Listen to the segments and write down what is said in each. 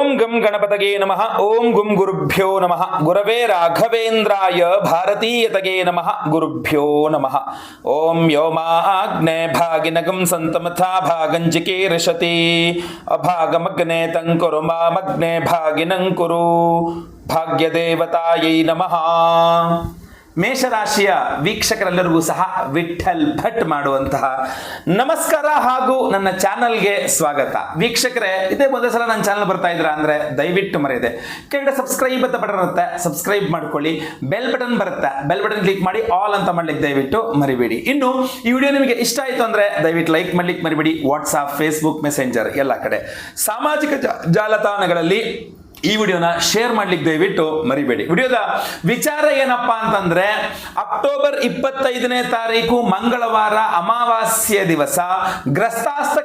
ಓಂ ಗಂ ಗಣಪತಗೆ ನಮಃ. ಓಂ ಗುಂ ಗುರುಭ್ಯೋ ನಮಃ. ಗುರವೇ ರಾಘವೇಂದ್ರಾಯ ಭಾರತೀಯತಗೆ ನಮಃ. ಗುರುಭ್ಯೋ ನಮಃ. ಓಂ ವ್ಯೋಮಾಗ್ನೆ ಭಾಗಿನಗಂ ಸಂತಮಥಾ ಭಾಗಂಜಿಕೆ ರಿಷತಿ. ಅಭಾಗಮಗ್ನೆ ತಂಕುರು ಮಾಮಗ್ನೆ ಭಾಗಿನಂ ಕುರು ಭಾಗ್ಯದೇವತಾಯೈ ನಮಃ. ಮೇಷರಾಶಿಯ ವೀಕ್ಷಕರೆಲ್ಲರಿಗೂ ಸಹ ವಿಠಲ್ ಭಟ್ ಮಾಡುವಂತಹ ನಮಸ್ಕಾರ ಹಾಗೂ ನನ್ನ ಚಾನಲ್ಗೆ ಸ್ವಾಗತ. ವೀಕ್ಷಕರೇ, ಇದೇ ಮೊದಲ ಸಲ ನನ್ನ ಚಾನಲ್ ಬರ್ತಾ ಇದ್ರ ಅಂದ್ರೆ ದಯವಿಟ್ಟು ಮರೆಯದೆ. ಕೆಳಗಡೆ ಸಬ್ಸ್ಕ್ರೈಬ್ ಅಂತ ಬಟನ್ ಇರುತ್ತೆ, ಸಬ್ಸ್ಕ್ರೈಬ್ ಮಾಡ್ಕೊಳ್ಳಿ. ಬೆಲ್ ಬಟನ್ ಬರುತ್ತೆ, ಬೆಲ್ ಬಟನ್ ಕ್ಲಿಕ್ ಮಾಡಿ ಆಲ್ ಅಂತ ಮಾಡ್ಲಿಕ್ಕೆ ದಯವಿಟ್ಟು ಮರಿಬೇಡಿ. ಇನ್ನು ಈ ವಿಡಿಯೋ ನಿಮಗೆ ಇಷ್ಟ ಆಯಿತು ಅಂದ್ರೆ ದಯವಿಟ್ಟು ಲೈಕ್ ಮಾಡ್ಲಿಕ್ಕೆ ಮರಿಬೇಡಿ. ವಾಟ್ಸಾಪ್ ಫೇಸ್ಬುಕ್ ಮೆಸೆಂಜರ್ ಎಲ್ಲ ಕಡೆ. ಸಾಮಾಜಿಕ ಜಾಲತಾಣಗಳಲ್ಲಿ ಈ ವಿಡಿಯೋನ ಶೇರ್ ಮಾಡ್ಲಿಕ್ಕೆ ದಯವಿಟ್ಟು ಮರಿಬೇಡಿ. ವಿಡಿಯೋದ ವಿಚಾರ ಏನಪ್ಪಾ ಅಂತಂದ್ರೆ, ಅಕ್ಟೋಬರ್ ಇಪ್ಪತ್ತೈದನೇ ತಾರೀಕು ಮಂಗಳವಾರ ಅಮಾವಾಸ್ಯ ದಿವಸ ಗ್ರಸ್ತಾಸ್ತ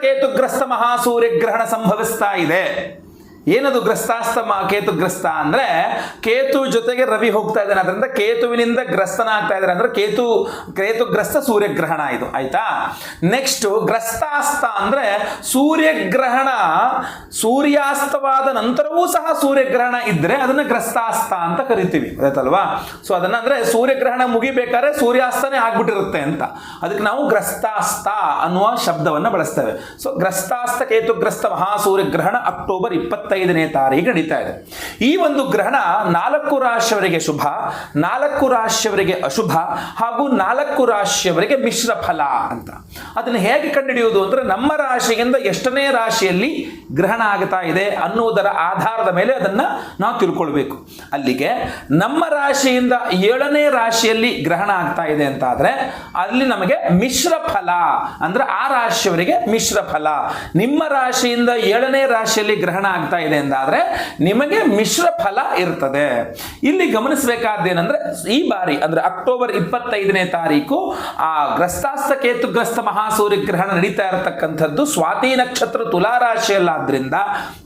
ಮಹಾಸೂರ್ಯ ಗ್ರಹಣ ಸಂಭವಿಸ್ತಾ ಇದೆ. ಏನದು ಗ್ರಸ್ತಾಸ್ತಮ ಕೇತು ಗ್ರಸ್ತ ಅಂದ್ರೆ ಕೇತು ಜೊತೆಗೆ ರವಿ ಹೋಗ್ತಾ ಇದ್ದಾನೆ. ಅದರಿಂದ ಕೇತುವಿನಿಂದ ಗ್ರಸ್ತನಾಗ್ತಾ ಇದ್ದಾರೆ ಅಂದ್ರೆ ಕೇತು ಕೇತುಗ್ರಸ್ತ ಸೂರ್ಯಗ್ರಹಣ ಇದು. ಆಯ್ತಾ? ನೆಕ್ಸ್ಟ್ ಗ್ರಸ್ತಾಸ್ತ ಅಂದ್ರೆ ಸೂರ್ಯಗ್ರಹಣ, ಸೂರ್ಯಾಸ್ತವಾದ ನಂತರವೂ ಸಹ ಸೂರ್ಯಗ್ರಹಣ ಇದ್ರೆ ಅದನ್ನ ಗ್ರಸ್ತಾಸ್ತ ಅಂತ ಕರಿತೀವಿ. ಆಯ್ತಲ್ವಾ ಸೊ ಅದನ್ನ ಅಂದ್ರೆ ಸೂರ್ಯಗ್ರಹಣ ಮುಗಿಬೇಕಾದ್ರೆ ಸೂರ್ಯಾಸ್ತನೇ ಆಗ್ಬಿಟ್ಟಿರುತ್ತೆ ಅಂತ. ಅದಕ್ಕೆ ನಾವು ಗ್ರಸ್ತಾಸ್ತ ಅನ್ನುವ ಶಬ್ದವನ್ನ ಬಳಸ್ತೇವೆ. ಸೊ ಗ್ರಸ್ತಾಸ್ತ ಕೇತುಗ್ರಸ್ತ ಮಹಾಸೂರ್ಯಗ್ರಹಣ ಅಕ್ಟೋಬರ್ ಇಪ್ಪತ್ತೈದನೇ ತಾರೀಕು ನಡೀತಾ ಇದೆ. ಈ ಒಂದು ಗ್ರಹಣ ನಾಲ್ಕು ರಾಶಿಯವರಿಗೆ ಶುಭ, ನಾಲ್ಕು ರಾಶಿಯವರಿಗೆ ಅಶುಭ ಹಾಗೂ ನಾಲ್ಕು ರಾಶಿಯವರಿಗೆ ಮಿಶ್ರ ಫಲ ಅಂತ. ಅದನ್ನು ಹೇಗೆ ಕಂಡುಹಿಡಿಯುವುದು ಅಂದ್ರೆ ನಮ್ಮ ರಾಶಿಯಿಂದ ಎಷ್ಟನೇ ರಾಶಿಯಲ್ಲಿ ಗ್ರಹಣ ಆಗ್ತಾ ಇದೆ ಅನ್ನುವುದರ ಆಧಾರದ ಮೇಲೆ ಅದನ್ನ ನಾವು ತಿಳ್ಕೊಳ್ಬೇಕು. ಅಲ್ಲಿಗೆ ನಮ್ಮ ರಾಶಿಯಿಂದ ಏಳನೇ ರಾಶಿಯಲ್ಲಿ ಗ್ರಹಣ ಆಗ್ತಾ ಇದೆ ಅಂತ ಆದ್ರೆ ಅಲ್ಲಿ ನಮಗೆ ಮಿಶ್ರ ಫಲ ಅಂದ್ರೆ ಆ ರಾಶಿಯವರಿಗೆ ಮಿಶ್ರ ಫಲ. ನಿಮ್ಮ ರಾಶಿಯಿಂದ ಏಳನೇ ರಾಶಿಯಲ್ಲಿ ಗ್ರಹಣ ಆಗ್ತಾ ಇದೆ ಅಂತಾದ್ರೆ ನಿಮಗೆ ಮಿಶ್ರ ಫಲ ಇರ್ತದೆ. ಇಲ್ಲಿ ಗಮನಿಸಬೇಕಾದ್ದೇನೆಂದ್ರೆ ಈ ಬಾರಿ ಅಂದ್ರೆ ಅಕ್ಟೋಬರ್ ಇಪ್ಪತ್ತೈದನೇ ತಾರೀಕು ಆ ಗ್ರಸ್ತಾಸ್ತ ಕೇತುಗ್ರಸ್ತ ಮಹಾಸೂರ್ಯ ಗ್ರಹಣ ನಡೀತಾ ಇರತಕ್ಕಂಥದ್ದು. ಸ್ವಾತಿ ನಕ್ಷತ್ರ ತುಲಾರಾಶಿಯಲ್ಲಾದ್ರಿಂದ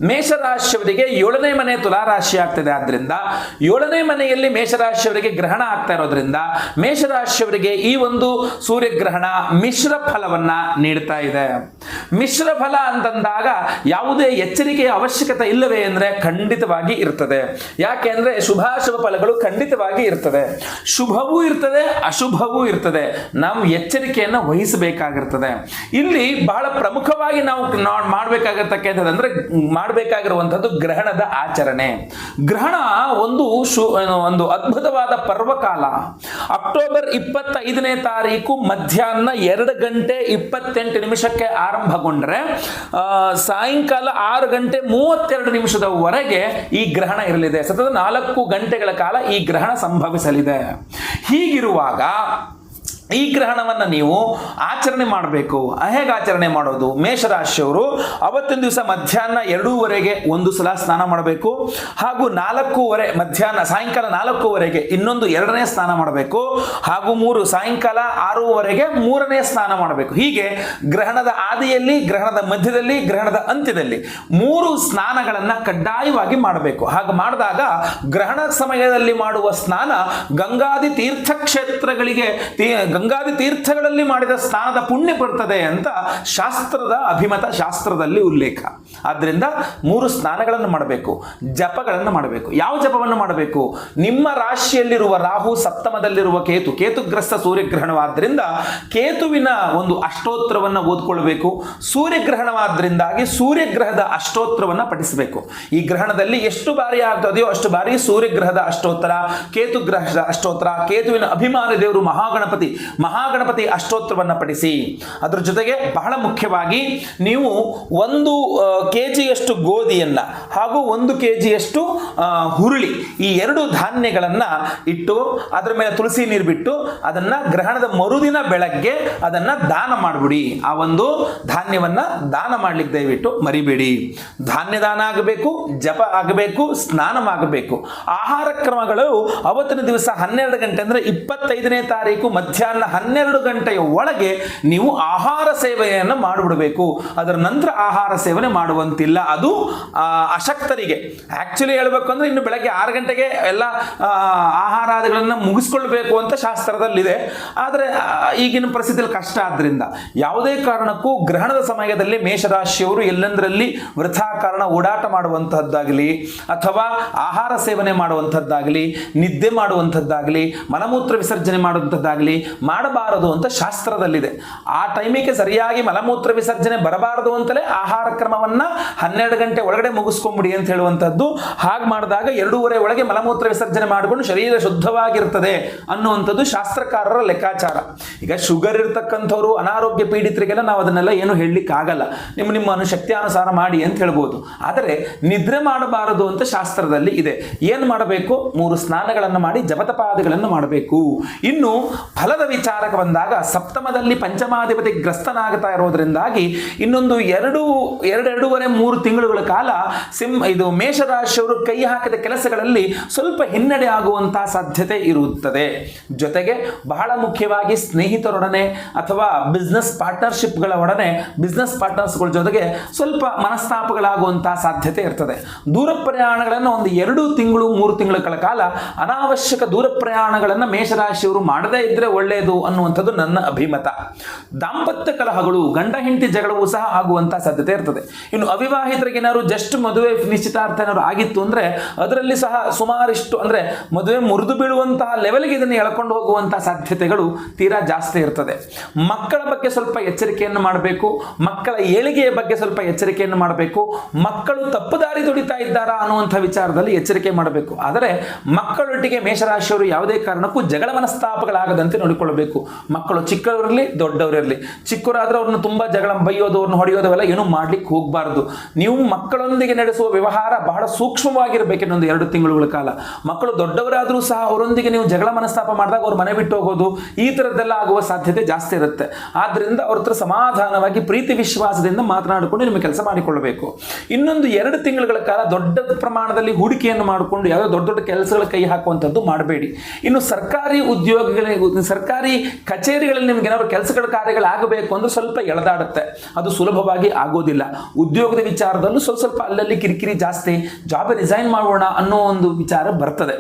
ಮೇಷರಾಶಿಯವರಿಗೆ ಏಳನೇ ಮನೆ ತುಲಾರಾಶಿ ಆಗ್ತದೆ. ಆದ್ರಿಂದ ಏಳನೇ ಮನೆಯಲ್ಲಿ ಮೇಷರಾಶಿಯವರಿಗೆ ಗ್ರಹಣ ಆಗ್ತಾ ಇರೋದ್ರಿಂದ ಮೇಷರಾಶಿಯವರಿಗೆ ಈ ಒಂದು ಸೂರ್ಯಗ್ರಹಣ ಮಿಶ್ರ ಫಲವನ್ನ ನೀಡ್ತಾ ಇದೆ. ಮಿಶ್ರ ಫಲ ಅಂತಂದಾಗ ಯಾವುದೇ ಎಚ್ಚರಿಕೆಯ ಅವಶ್ಯಕತೆ ಇಲ್ಲವೇ ಅಂದ್ರೆ ಖಂಡಿತವಾಗಿ ಇರ್ತದೆ. ಯಾಕೆ ಅಂದ್ರೆ ಶುಭಾಶುಭ ಫಲಗಳು ಖಂಡಿತವಾಗಿ ಇರ್ತದೆ. ಶುಭವೂ ಇರ್ತದೆ, ಅಶುಭವೂ ಇರ್ತದೆ. ನಾವು ಎಚ್ಚರಿಕೆಯನ್ನು ವಹಿಸಬೇಕಾಗಿರ್ತದೆ. ಇಲ್ಲಿ ಬಹಳ ಪ್ರಮುಖವಾಗಿ ನಾವು ನಾ- ಮಾಡ್ಬೇಕಾಗಿರ್ತಕ್ಕಂಥದ್ದು ಅಂದ್ರೆ ಮಾಡಬೇಕಾಗಿರುವಂಥದ್ದು ಗ್ರಹಣದ ಆಚರಣೆ. ಗ್ರಹಣ ಒಂದು ಶು ಒಂದು ಅದ್ಭುತವಾದ ಪರ್ವಕಾಲ. ಅಕ್ಟೋಬರ್ ಇಪ್ಪತ್ತೈದನೇ ತಾರೀಕು ಮಧ್ಯಾಹ್ನ ಎರಡು ಗಂಟೆ ಇಪ್ಪತ್ತೆಂಟು ನಿಮಿಷಕ್ಕೆ ಆರಂಭಗೊಂಡ್ರೆ ಸಾಯಂಕಾಲ ಆರು ಗಂಟೆ ಮೂವತ್ತೆರಡು ನಿಮಿಷದವರೆಗೆ ಈ ಗ್ರಹಣ ಇರಲಿದೆ ಸತತ ನಾಲ್ಕು ಗಂಟೆಗಳ ಕಾಲ ಈ ಗ್ರಹಣ ಸಂಭವಿಸಲಿದೆ. ಹೀಗಿರುವಾಗ ಈ ಗ್ರಹಣವನ್ನು ನೀವು ಆಚರಣೆ ಮಾಡಬೇಕು. ಹೇಗೆ ಆಚರಣೆ ಮಾಡೋದು? ಮೇಷರಾಶಿಯವರು ಅವತ್ತಿನ ದಿವಸ ಮಧ್ಯಾಹ್ನ ಎರಡೂವರೆಗೆ ಒಂದು ಸಲ ಸ್ನಾನ ಮಾಡಬೇಕು. ಹಾಗೂ ನಾಲ್ಕೂವರೆ ಮಧ್ಯಾಹ್ನ ಸಾಯಂಕಾಲ ನಾಲ್ಕೂವರೆಗೆ ಇನ್ನೊಂದು ಎರಡನೇ ಸ್ನಾನ ಮಾಡಬೇಕು. ಹಾಗೂ ಮೂರು ಸಾಯಂಕಾಲ ಆರೂವರೆಗೆ ಮೂರನೇ ಸ್ನಾನ ಮಾಡಬೇಕು. ಹೀಗೆ ಗ್ರಹಣದ ಆದಿಯಲ್ಲಿ, ಗ್ರಹಣದ ಮಧ್ಯದಲ್ಲಿ, ಗ್ರಹಣದ ಅಂತ್ಯದಲ್ಲಿ ಮೂರು ಸ್ನಾನಗಳನ್ನು ಕಡ್ಡಾಯವಾಗಿ ಮಾಡಬೇಕು. ಹಾಗೆ ಮಾಡಿದಾಗ ಗ್ರಹಣ ಸಮಯದಲ್ಲಿ ಮಾಡುವ ಸ್ನಾನ ಗಂಗಾದಿ ತೀರ್ಥಕ್ಷೇತ್ರಗಳಿಗೆ ಗಂಗಾದಿ ತೀರ್ಥಗಳಲ್ಲಿ ಮಾಡಿದ ಸ್ನಾನದ ಪುಣ್ಯ ಬರ್ತದೆ ಅಂತ ಶಾಸ್ತ್ರದ ಅಭಿಮತ ಶಾಸ್ತ್ರದಲ್ಲಿ ಉಲ್ಲೇಖ. ಆದ್ದರಿಂದ ಮೂರು ಸ್ನಾನಗಳನ್ನು ಮಾಡಬೇಕು, ಜಪಗಳನ್ನು ಮಾಡಬೇಕು. ಯಾವ ಜಪವನ್ನು ಮಾಡಬೇಕು? ನಿಮ್ಮ ರಾಶಿಯಲ್ಲಿರುವ ರಾಹು ಸಪ್ತಮದಲ್ಲಿರುವ ಕೇತು, ಕೇತುಗ್ರಸ್ತ ಸೂರ್ಯಗ್ರಹಣವಾದ್ದರಿಂದ ಕೇತುವಿನ ಒಂದು ಅಷ್ಟೋತ್ತರವನ್ನು ಓದ್ಕೊಳ್ಬೇಕು. ಸೂರ್ಯಗ್ರಹಣವಾದ್ದರಿಂದಾಗಿ ಸೂರ್ಯಗ್ರಹದ ಅಷ್ಟೋತ್ತರವನ್ನು ಪಠಿಸಬೇಕು. ಈ ಗ್ರಹಣದಲ್ಲಿ ಎಷ್ಟು ಬಾರಿ ಆಗ್ತದೆಯೋ ಅಷ್ಟು ಬಾರಿ ಸೂರ್ಯಗ್ರಹದ ಅಷ್ಟೋತ್ತರ, ಕೇತುಗ್ರಹದ ಅಷ್ಟೋತ್ತರ, ಕೇತುವಿನ ಅಭಿಮಾನ ದೇವರು ಮಹಾಗಣಪತಿ ಮಹಾಗಣಪತಿ ಅಷ್ಟೋತ್ತರವನ್ನು ಪಡಿಸಿ ಅದರ ಜೊತೆಗೆ ಬಹಳ ಮುಖ್ಯವಾಗಿ ನೀವು ಒಂದು ಕೆ ಜಿಯಷ್ಟು ಗೋಧಿಯನ್ನ ಹಾಗೂ ಒಂದು ಕೆ ಜಿಯಷ್ಟು ಹುರುಳಿ. ಈ ಎರಡು ಧಾನ್ಯಗಳನ್ನ ಇಟ್ಟು ಅದರ ಮೇಲೆ ತುಳಸಿ ನೀರು ಬಿಟ್ಟು ಅದನ್ನ ಗ್ರಹಣದ ಮರುದಿನ ಬೆಳಗ್ಗೆ ಅದನ್ನ ದಾನ ಮಾಡಿಬಿಡಿ. ಆ ಒಂದು ಧಾನ್ಯವನ್ನ ದಾನ ಮಾಡ್ಲಿಕ್ಕೆ ದಯವಿಟ್ಟು ಮರಿಬೇಡಿ. ಧಾನ್ಯ ದಾನ ಆಗಬೇಕು ಜಪ ಆಗಬೇಕು ಸ್ನಾನವಾಗಬೇಕು ಆಹಾರ ಕ್ರಮಗಳು ಅವತ್ತಿನ ದಿವಸ ಹನ್ನೆರಡು ಗಂಟೆ ಅಂದ್ರೆ ಇಪ್ಪತ್ತೈದನೇ ತಾರೀಕು ಮಧ್ಯಾಹ್ನ ಹನ್ನೆರಡು ಗಂಟೆಯ ಒಳಗೆ ನೀವು ಆಹಾರ ಸೇವೆಯನ್ನು ಮಾಡಿಬಿಡಬೇಕು. ಅದರ ನಂತರ ಆಹಾರ ಸೇವನೆ ಮಾಡುವಂತಿಲ್ಲ. ಅದು ಆ, ಅಶಕ್ತರಿಗೆ ಆಕ್ಚುಲಿ ಹೇಳಬೇಕು ಅಂದ್ರೆ ಇನ್ನು ಬೆಳಗ್ಗೆ ಆರು ಗಂಟೆಗೆ ಎಲ್ಲ ಆಹಾರಾದಿಗಳನ್ನು ಮುಗಿಸ್ಕೊಳ್ಬೇಕು ಅಂತ ಶಾಸ್ತ್ರದಲ್ಲಿದೆ. ಆದರೆ ಈಗಿನ ಪರಿಸ್ಥಿತಿಯಲ್ಲಿ ಕಷ್ಟ ಆದ್ದರಿಂದ ಯಾವುದೇ ಕಾರಣಕ್ಕೂ ಗ್ರಹಣದ ಸಮಯದಲ್ಲಿ ಮೇಷರಾಶಿಯವರು ಎಲ್ಲೆಂದರಲ್ಲಿ ವೃಥಾ ಕಾರಣ ಓಡಾಟ ಮಾಡುವಂತಹದ್ದಾಗಲಿ, ಅಥವಾ ಆಹಾರ ಸೇವನೆ ಮಾಡುವಂಥದ್ದಾಗಲಿ ನಿದ್ದೆ ಮಾಡುವಂಥದ್ದಾಗಲಿ ಮಲಮೂತ್ರ ವಿಸರ್ಜನೆ ಮಾಡುವಂಥದ್ದಾಗಲಿ ಮಾಡಬಾರದು ಅಂತ ಶಾಸ್ತ್ರದಲ್ಲಿದೆ. ಆ ಟೈಮಿಗೆ ಸರಿಯಾಗಿ ಮಲಮೂತ್ರ ವಿಸರ್ಜನೆ ಬರಬಾರದು ಅಂತಲೇ ಆಹಾರ ಕ್ರಮವನ್ನ ಹನ್ನೆರಡು ಗಂಟೆ ಒಳಗಡೆ ಮುಗಿಸ್ಕೊಂಬಿಡಿ ಅಂತ ಹೇಳುವಂಥದ್ದು. ಹಾಗೆ ಮಾಡಿದಾಗ ಎರಡೂವರೆ ಒಳಗೆ ಮಲಮೂತ್ರ ವಿಸರ್ಜನೆ ಮಾಡಿಕೊಂಡು ಶರೀರ ಶುದ್ಧವಾಗಿರ್ತದೆ ಅನ್ನುವಂಥದ್ದು ಶಾಸ್ತ್ರಕಾರರ ಲೆಕ್ಕಾಚಾರ. ಈಗ ಶುಗರ್ ಇರ್ತಕ್ಕಂಥವ್ರು, ಅನಾರೋಗ್ಯ ಪೀಡಿತರಿಗೆಲ್ಲ ನಾವು ಅದನ್ನೆಲ್ಲ ಏನು ಹೇಳಲಿಕ್ಕೆ ಆಗಲ್ಲ ನಿಮ್ಮ ನಿಮ್ಮ ಶಕ್ತಿಯಾನುಸಾರ ಮಾಡಿ ಅಂತ ಹೇಳ್ಬೋದು. ಆದರೆ ನಿದ್ರೆ ಮಾಡಬಾರದು ಅಂತ ಶಾಸ್ತ್ರದಲ್ಲಿ ಇದೆ. ಏನು ಮಾಡಬೇಕು? ಮೂರು ಸ್ನಾನಗಳನ್ನು ಮಾಡಿ ಜಪತಪಾದಗಳನ್ನು ಮಾಡಬೇಕು. ಇನ್ನು ಫಲದ ವಿಚಾರಕ್ಕೆ ಬಂದಾಗ ಸಪ್ತಮದಲ್ಲಿ ಪಂಚಮಾಧಿಪತಿ ಗ್ರಸ್ತನಾಗ್ತಾ ಇರೋದ್ರಿಂದಾಗಿ ಇನ್ನೊಂದು ಎರಡು, ಎರಡೆರಡೂವರೆ ಮೂರು ತಿಂಗಳುಗಳ ಕಾಲ ಸಿಂ ಇದು ಮೇಷರಾಶಿಯವರು ಕೈ ಹಾಕಿದ ಕೆಲಸಗಳಲ್ಲಿ ಸ್ವಲ್ಪ ಹಿನ್ನಡೆ ಆಗುವಂತಹ ಸಾಧ್ಯತೆ ಇರುತ್ತದೆ. ಜೊತೆಗೆ ಬಹಳ ಮುಖ್ಯವಾಗಿ ಸ್ನೇಹಿತರೊಡನೆ ಅಥವಾ ಬಿಸ್ನೆಸ್ ಪಾರ್ಟ್ನರ್ಶಿಪ್ಗಳ ಒಡನೆ ಬಿಸ್ನೆಸ್ ಪಾರ್ಟ್ನರ್ಸ್ಗಳ ಜೊತೆಗೆ ಸ್ವಲ್ಪ ಮನಸ್ತಾಪಗಳಾಗುವಂತಹ ಸಾಧ್ಯತೆ ಇರ್ತದೆ. ದೂರ ಪ್ರಯಾಣಗಳನ್ನು ಒಂದು ಎರಡು ತಿಂಗಳು, ಮೂರು ತಿಂಗಳ ಕಾಲ ಅನಾವಶ್ಯಕ ದೂರ ಪ್ರಯಾಣಗಳನ್ನು ಮೇಷರಾಶಿಯವರು ಮಾಡದೇ ಇದ್ರೆ ಒಳ್ಳೆಯದು ಅನ್ನುವಂಥದ್ದು ನನ್ನ ಅಭಿಮತ. ದಾಂಪತ್ಯ ಕಲಹಗಳು ಗಂಡ ಹೆಂಡತಿ ಜಗಳವು ಸಹ ಆಗುವಂತಹ ಸಾಧ್ಯತೆ ಇರ್ತದೆ. ಇನ್ನು ಅವಿವಾಹಿತರಿಗೆ ಜಸ್ಟ್ ಮದುವೆ ನಿಶ್ಚಿತಾರ್ಥ ಏನಾದ್ರು ಆಗಿತ್ತು ಅಂದ್ರೆ ಅದರಲ್ಲಿ ಸಹ ಸುಮಾರಿಷ್ಟು ಅಂದ್ರೆ ಮದುವೆ ಮುರಿದು ಬೀಳುವಂತಹ ಲೆವೆಲ್ಗೆ ಇದನ್ನು ಎಳ್ಕೊಂಡು ಹೋಗುವಂತಹ ಸಾಧ್ಯತೆಗಳು ತೀರಾ ಜಾಸ್ತಿ ಇರ್ತದೆ. ಮಕ್ಕಳ ಬಗ್ಗೆ ಸ್ವಲ್ಪ ಎಚ್ಚರಿಕೆಯನ್ನು ಮಾಡಬೇಕು. ಮಕ್ಕಳ ಏಳಿಗೆಯ ಬಗ್ಗೆ ಸ್ವಲ್ಪ ಎಚ್ಚರಿಕೆಯನ್ನು ಮಾಡಬೇಕು. ಮಕ್ಕಳು ತಪ್ಪು ದಾರಿ ತುಡಿತಾ ಇದ್ದಾರಾ ಅನ್ನುವಂಥ ವಿಚಾರದಲ್ಲಿ ಎಚ್ಚರಿಕೆ ಮಾಡಬೇಕು. ಆದರೆ ಮಕ್ಕಳೊಟ್ಟಿಗೆ ಮೇಷರಾಶಿಯವರು ಯಾವುದೇ ಕಾರಣಕ್ಕೂ ಜಗಳ ಮನಸ್ತಾಪಗಳಾಗದಂತೆ ನೋಡಿಕೊಳ್ಳಬೇಕು. ಮಕ್ಕಳು ಚಿಕ್ಕವರಿರಲಿ ದೊಡ್ಡವರಿರಲಿ ಚಿಕ್ಕವರಾದ್ರೆ ಅವ್ರನ್ನ ತುಂಬಾ ಜಗಳ ಬೈಯೋದು, ಅವ್ರನ್ನ ಹೊಡೆಯೋದು ಅವೆಲ್ಲ ಏನು ಮಾಡ್ಲಿಕ್ಕೆ ಹೋಗಬಾರ್ದು. ನೀವು ಮಕ್ಕಳೊಂದಿಗೆ ನಡೆಸುವ ವ್ಯವಹಾರ ಬಹಳ ಸೂಕ್ಷ್ಮವಾಗಿರಬೇಕೆನ್ನೊಂದು ಎರಡು ತಿಂಗಳುಗಳ ಕಾಲ. ಮಕ್ಕಳು ದೊಡ್ಡವರಾದರೂ ಸಹ ಅವರೊಂದಿಗೆ ನೀವು ಜಗಳ ಮನಸ್ತಾಪ ಮಾಡಿದಾಗ ಅವ್ರ ಮನೆ ಬಿಟ್ಟು ಹೋಗೋದು ಈ ಥರದ್ದೆಲ್ಲ ಆಗುವ ಸಾಧ್ಯತೆ ಜಾಸ್ತಿ ಇರುತ್ತೆ. ಆದ್ರಿಂದ ಅವ್ರ ಹತ್ರ ಸಮಾಧಾನವಾಗಿ ಪ್ರೀತಿ ವಿಶ್ವಾಸದಿಂದ ಮಾತನಾಡಿಕೊಂಡು ನಿಮ್ಮ ಕೆಲಸ ಮಾಡಿಕೊಳ್ಳಬೇಕು. ಇನ್ನೊಂದು ಎರಡು ತಿಂಗಳುಗಳ ಕಾಲ ದೊಡ್ಡ ಪ್ರಮಾಣದಲ್ಲಿ ಹೂಡಿಕೆಯನ್ನು ಮಾಡಿಕೊಂಡು ಯಾವುದೋ ದೊಡ್ಡ ದೊಡ್ಡ ಕೆಲಸಗಳ ಕೈ ಹಾಕುವಂಥದ್ದು ಮಾಡಬೇಡಿ. ಇನ್ನು ಸರ್ಕಾರಿ ಉದ್ಯೋಗಗಳ ಸರ್ಕಾರಿ ಕಚೇರಿಗಳಲ್ಲಿ ನಿಮ್ಗೆ ಏನಾದ್ರು ಕೆಲಸಗಳ ಕಾರ್ಯಗಳಾಗಬೇಕು ಅಂದ್ರೆ ಸ್ವಲ್ಪ ಎಳೆದಾಡುತ್ತೆ. ಅದು ಸುಲಭವಾಗಿ ಆಗೋದಿಲ್ಲ. ಉದ್ಯೋಗದ ವಿಚಾರದಲ್ಲೂ ಸ್ವಲ್ಪ ಸ್ವಲ್ಪ ಅಲ್ಲಲ್ಲಿ ಕಿರಿಕಿರಿ ಜಾಸ್ತಿ ಜಾಬ್ ರಿಸೈನ್ ಮಾಡೋಣ ಅನ್ನೋ ಒಂದು ವಿಚಾರ ಬರ್ತದೆ.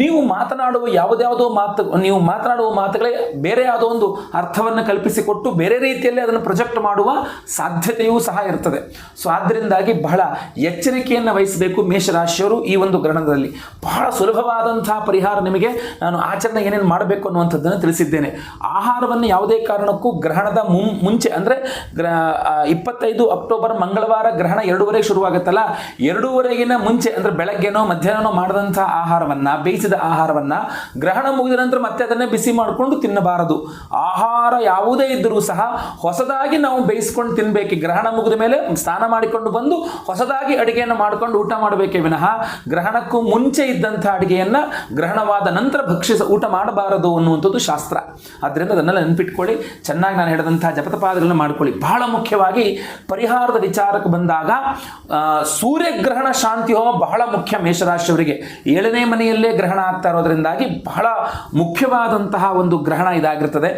ನೀವು ಮಾತನಾಡುವ ಯಾವುದ್ಯಾವುದೋ ಮಾತು, ನೀವು ಮಾತನಾಡುವ ಮಾತುಗಳೇ ಬೇರೆ ಯಾವುದೋ ಒಂದು ಅರ್ಥವನ್ನು ಕಲ್ಪಿಸಿಕೊಟ್ಟು ಬೇರೆ ರೀತಿಯಲ್ಲಿ ಅದನ್ನು ಪ್ರೊಜೆಕ್ಟ್ ಮಾಡುವ ಸಾಧ್ಯತೆಯೂ ಸಹ ಇರ್ತದೆ. ಸೊ ಆದ್ದರಿಂದಾಗಿ ಬಹಳ ಎಚ್ಚರಿಕೆಯನ್ನು ವಹಿಸಬೇಕು ಮೇಷರಾಶಿಯವರು ಈ ಒಂದು ಗ್ರಹಣದಲ್ಲಿ. ಬಹಳ ಸುಲಭವಾದಂತಹ ಪರಿಹಾರ ನಿಮಗೆ ನಾನು ಆಚರಣೆ ಏನೇನು ಮಾಡಬೇಕು ಅನ್ನುವಂಥದ್ದನ್ನು ತಿಳಿಸಿದ್ದೇನೆ. ಆಹಾರವನ್ನು ಯಾವುದೇ ಕಾರಣಕ್ಕೂ ಗ್ರಹಣದ ಮುಂಚೆ ಅಂದರೆ ಇಪ್ಪತ್ತೈದು ಅಕ್ಟೋಬರ್ ಮಂಗಳವಾರ ಗ್ರಹಣ ಎರಡೂವರೆಗೆ ಶುರುವಾಗುತ್ತಲ್ಲ ಎರಡೂವರೆಗಿನ ಮುಂಚೆ ಅಂದರೆ ಬೆಳಗ್ಗೆನೋ ಮಧ್ಯಾಹ್ನನೋ ಮಾಡಿದಂಥ ಆಹಾರವನ್ನ ಬೇಯಿಸಿದ ಆಹಾರವನ್ನ ಗ್ರಹಣ ಮುಗಿದ ನಂತರ ಮತ್ತೆ ಅದನ್ನೇ ಬಿಸಿ ಮಾಡಿಕೊಂಡು ತಿನ್ನಬಾರದು. ಆಹಾರ ಯಾವುದೇ ಇದ್ದರೂ ಸಹ ಹೊಸದಾಗಿ ನಾವು ಬೇಯಿಸ್ಕೊಂಡು ತಿನ್ಬೇಕು. ಗ್ರಹಣ ಮುಗಿದ ಮೇಲೆ ಸ್ನಾನ ಮಾಡಿಕೊಂಡು ಬಂದು ಹೊಸದಾಗಿ ಅಡುಗೆಯನ್ನು ಮಾಡಿಕೊಂಡು ಊಟ ಮಾಡಬೇಕೇ ವಿನಃ ಗ್ರಹಣಕ್ಕೂ ಮುಂಚೆ ಇದ್ದಂಥ ಅಡಿಗೆಯನ್ನ ಗ್ರಹಣವಾದ ನಂತರ ಭಕ್ಷಿಸ ಊಟ ಮಾಡಬಾರದು ಅನ್ನುವಂಥದ್ದು ಶಾಸ್ತ್ರ. ಅದರಿಂದ ಅದನ್ನೆಲ್ಲ ನೆನಪಿಟ್ಕೊಳ್ಳಿ. ಚೆನ್ನಾಗಿ ನಾನು ಹೇಳಿದಂಥ ಜಪತಪಾದಗಳನ್ನ ಮಾಡ್ಕೊಳ್ಳಿ. ಬಹಳ ಮುಖ್ಯವಾಗಿ ಪರಿಹಾರದ ವಿಚಾರಕ್ಕೆ ಬಂದಾಗ ಆ, ಸೂರ್ಯಗ್ರಹಣ ಶಾಂತಿ ಹೋಮ ಬಹಳ ಮುಖ್ಯ ಮೇಷರಾಶಿಯವರಿಗೆ. ಏಳನೇ ಮನೆಯಲ್ಲೇ ಗ್ರಹಣ ಆಗ್ತಾ ಇರೋದ್ರಿಂದಾಗಿ ಬಹಳ ಮುಖ್ಯವಾದಂತಹ ಒಂದು ಗ್ರಹಣ ಇದಾಗಿರ್ತದೆ.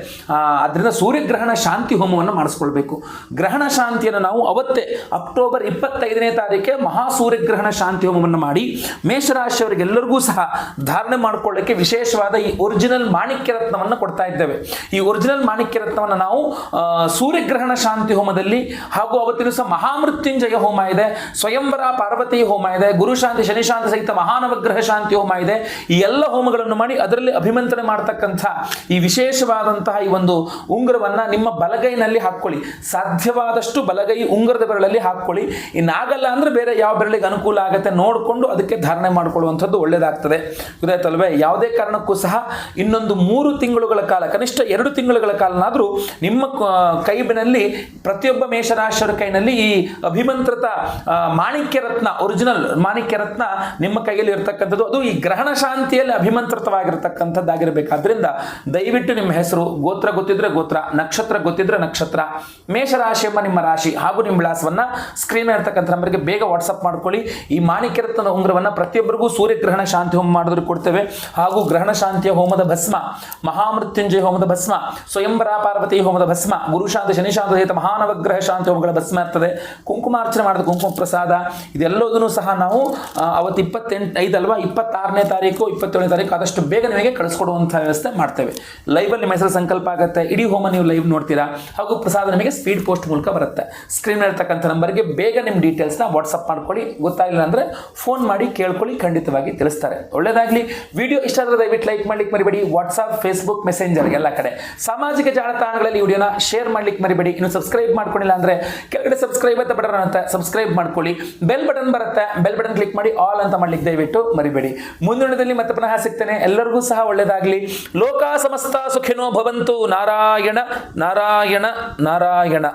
ಅದರಿಂದ ಸೂರ್ಯಗ್ರಹಣ ಶಾಂತಿ ಹೋಮವನ್ನು ಮಾಡಿಸ್ಕೊಳ್ಬೇಕು. ಗ್ರಹಣ ಶಾಂತಿಯನ್ನು ನಾವು ಅವತ್ತೇ ಅಕ್ಟೋಬರ್ ಇಪ್ಪತ್ತೈದನೇ ತಾರೀಕೆ ಮಹಾ ಸೂರ್ಯಗ್ರಹಣ ಶಾಂತಿ ಹೋಮವನ್ನು ಮಾಡಿ ಮೇಷರಾಶಿಯವರಿಗೆಲ್ಲರಿಗೂ ಸಹ ಧಾರಣೆ ಮಾಡಿಕೊಳ್ಳಕ್ಕೆ ವಿಶೇಷವಾದ ಈ ಒರಿಜಿನಲ್ ಮಾಣಿಕ್ಯ ರತ್ನವನ್ನು ಕೊಡ್ತಾ ಇದ್ದೇವೆ. ಈ ಒರಿಜಿನಲ್ ಮಾಣಿಕ್ಯ ರತ್ನವನ್ನು ನಾವು ಸೂರ್ಯಗ್ರಹಣ ಶಾಂತಿ ಹೋಮದಲ್ಲಿ ಹಾಗೂ ಅವತ್ತಿನ ಸಹ ಮಹಾಮೃತ್ಯುಂಜಯ ಹೋಮ ಇದೆ. ಸ್ವಯಂವರ ಪಾರ್ವತಿ ಹೋಮ ಇದೆ ಗುರುಶಾಂತಿ ಶನಿಶಾಂತಿ ಸಹಿತ ಮಹಾನವಗ್ರಹ ಶಾಂತಿ ಹೋಮ ಇದೆ. ಈ ಎಲ್ಲ ಹೋಮಗಳನ್ನು ಮಾಡಿ ಅದರಲ್ಲಿ ಅಭಿಮಂತ್ರಣೆ ಮಾಡ್ತಕ್ಕಂಥ ಈ ವಿಶೇಷವಾದಂತಹ ಈ ಒಂದು ಉಂಗುರವನ್ನ ನಿಮ್ಮ ಬಲಗೈನಲ್ಲಿ ಹಾಕ್ಕೊಳ್ಳಿ. ಸಾಧ್ಯವಾದಷ್ಟು ಬಲಗೈ ಉಂಗುರದ ಬೆರಳಲ್ಲಿ ಹಾಕ್ಕೊಳ್ಳಿ. ಇನ್ನಾಗಲ್ಲ ಅಂದ್ರೆ ಬೇರೆ ಯಾವ ಬೆರಳಿಗೆ ಅನುಕೂಲ ಆಗುತ್ತೆ ನೋಡಿಕೊಂಡು ಅದಕ್ಕೆ ಧಾರಣೆ ಮಾಡಿಕೊಳ್ಳುವಂಥದ್ದು ಒಳ್ಳೆಯದಾಗ್ತದೆ ಗೊತ್ತಾಯ್ತಲ್ವೇ? ಯಾವುದೇ ಕಾರಣಕ್ಕೂ ಸಹ ಇನ್ನೊಂದು ಮೂರು ತಿಂಗಳುಗಳ ಕಾಲ, ಕನಿಷ್ಠ ಎರಡು ತಿಂಗಳುಗಳ ಕಾಲನಾದರೂ ನಿಮ್ಮ ಕೈಬಿನಲ್ಲಿ ಪ್ರತಿಯೊಬ್ಬ ಮೇಷರಾಶರ ಕೈನಲ್ಲಿ ಈ ಅಭಿಮಂತ್ರಿತ ಮಾಣಿಕ್ಯ ರತ್ನ ಒರಿಜಿನಲ್ ಮಾಣಿಕ್ಯ ರತ್ನ ನಿಮ್ಮ ಕೈಯಲ್ಲಿ ಇರತಕ್ಕಂಥದ್ದು. ಅದು ಈ ಗ್ರಹಣ ಶಾಂತಿಯಲ್ಲಿ ಅಭಿಮಂತ್ರಿತವಾಗಿರ್ತಕ್ಕಂಥದ್ದಾಗಿರಬೇಕಾದ್ರಿಂದ ದಯವಿಟ್ಟು ನಿಮ್ಮ ಹೆಸರು ಗೋತ್ರ ಗೊತ್ತಿದ್ರೆ ಗೋತ್ರ, ನಕ್ಷತ್ರ ಗೊತ್ತಿದ್ರೆ ನಕ್ಷತ್ರ ಮೇಷರಾಶಿ ಎಂಬ ನಿಮ್ಮ ರಾಶಿ ಹಾಗೂ ನಿಮ್ಮ ವಿಳಾಸವನ್ನ ಸ್ಕ್ರೀನ್ ಇರ್ತಕ್ಕಂಥ ನಂಬರ್ಗೆ ಬೇಗ ವಾಟ್ಸಪ್ ಮಾಡ್ಕೊಳ್ಳಿ. ಈ ಮಾಣಿಕ್ಯ ರತ್ನದ ಉಂಗ್ರವನ್ನ ಪ್ರತಿಯೊಬ್ಬರಿಗೂ ಸೂರ್ಯಗ್ರಹಣ ಶಾಂತಿ ಹೋಮ ಮಾಡಿದ್ರು ಕೊಡ್ತೇವೆ. ಹಾಗೂ ಗ್ರಹಣ ಶಾಂತಿಯ ಹೋಮದ ಭಸ್ಮ, ಮಹಾಮೃತ್ಯುಂಜಯ ಹೋಮದ ಭಸ್ಮ, ಸ್ವಯಂವರ ಪಾರ್ವತಿ ಹೋಮದ ಭಸ್ಮ, ಗುರುಶಾಂತ ಶನಿಶಾಂತ ಸಹಿತ ಮಹಾನವಗ್ರಹ ಶಾಂತಿ ಹೋಮಗಳ ಭಸ್ಮ ಇರ್ತದೆ. ಕುಂಕುಮಾರ್ಚನೆ ಮಾಡಿದ ಕುಂಕುಮ ಪ್ರಸಾದ ಇದೆಲ್ಲದನ್ನು ಸಹ ನಾವು ಅವತ್ತು ಇಪ್ಪತ್ತೆಂಟು, ಐದಲ್ವಾ, ಇಪ್ಪತ್ತಾರನೇ ತಾರೀಕು, ಇಪ್ಪತ್ತೇಳನೇ ತಾರೀಕು ಆದಷ್ಟು ಬೇಗ ನಿಮಗೆ ಕಳಿಸ್ಕೊಡುವಂಥ ವ್ಯವಸ್ಥೆ ಮಾಡ್ತೇವೆ. ಲೈವಲ್ಲಿ ಮೈಸೂರು ಸಂಕಲ್ಪ ಆಗುತ್ತೆ. ಇಡೀ ಹೋಮ ನೀವು ಲೈವ್ ನೋಡ್ತೀರಾ? ಹಾಗೂ ಪ್ರಸಾದ ನಿಮಗೆ ಸ್ಪೀಡ್ ಪೋಸ್ಟ್ ಮೂಲಕ ಬರುತ್ತೆ. ಸ್ಕ್ರೀನ್ ಇರ್ತಕ್ಕಂಥ ನಂಬರ್ಗೆ ಬೇಗ ನಿಮ್ಮ ಡೀಟೇಲ್ಸ್ನ ವಾಟ್ಸಪ್ ಮಾಡ್ಕೊಳ್ಳಿ. ಗೊತ್ತಾಗಿಲ್ಲ ಅಂದರೆ ಫೋನ್ ಮಾಡಿ ಕೇಳ್ಕೊಳ್ಳಿ, ಖಂಡಿತವಾಗಿ ತಿಳಿಸ್ತಾರೆ. ಒಳ್ಳೆಯದಾಗಲಿ ವಿಡಿಯೋ ಇಷ್ಟ ಆದರೆ ದಯವಿಟ್ಟು ಲೈಕ್ ಮಾಡ್ಲಿಕ್ಕೆ ಮರಿಬೇಡಿ. ವಾಟ್ಸಪ್ ಫೇಸ್ಬುಕ್ ಮೆಸೆಂಜರ್ ಎಲ್ಲ ಕಡೆ. ಸಾಮಾಜಿಕ ಜಾಲತಾಣಗಳಲ್ಲಿ ವಿಡಿಯೋನ ಶೇರ್ ಮಾಡ್ಲಿಕ್ಕೆ ಮರಿಬೇಡಿ. ಇನ್ನು ಸಬ್ಸ್ಕ್ರೈಬ್ ಮಾಡ್ಕೊಂಡಿಲ್ಲ ಅಂದರೆ ಕೆಳಗಡೆ ಸಬ್ಸ್ಕ್ರೈಬ್ ಅಂತ ಬಟನ್ ಅಂತ ಸಬ್ಸ್ಕ್ರೈಬ್ ಮಾಡ್ಕೊಳ್ಳಿ. ಬೆಲ್ ಬಟನ್ ಬರುತ್ತೆ. ಬೆಲ್ ಬಟನ್ ಕ್ಲಿಕ್ ಮಾಡಿ ಆಲ್ ಅಂತ ಮಾಡ್ಲಿಕ್ಕೆ ದಯವಿಟ್ಟು ಮರಿಬೇಡಿ. ಮುಂದಿನದಲ್ಲಿ ಮತ್ತೆ ಪುನಃ ಸಿಗ್ತೇನೆ. ಎಲ್ಲರಿಗೂ ಸಹ ಒಳ್ಳೇದಾಗಲಿ. ಲೋಕ ಸಮಸ್ತ ಸುಖಿನೋ ಭವಂತು. ನಾರಾಯಣ ನಾರಾಯಣ ನಾರಾಯಣ.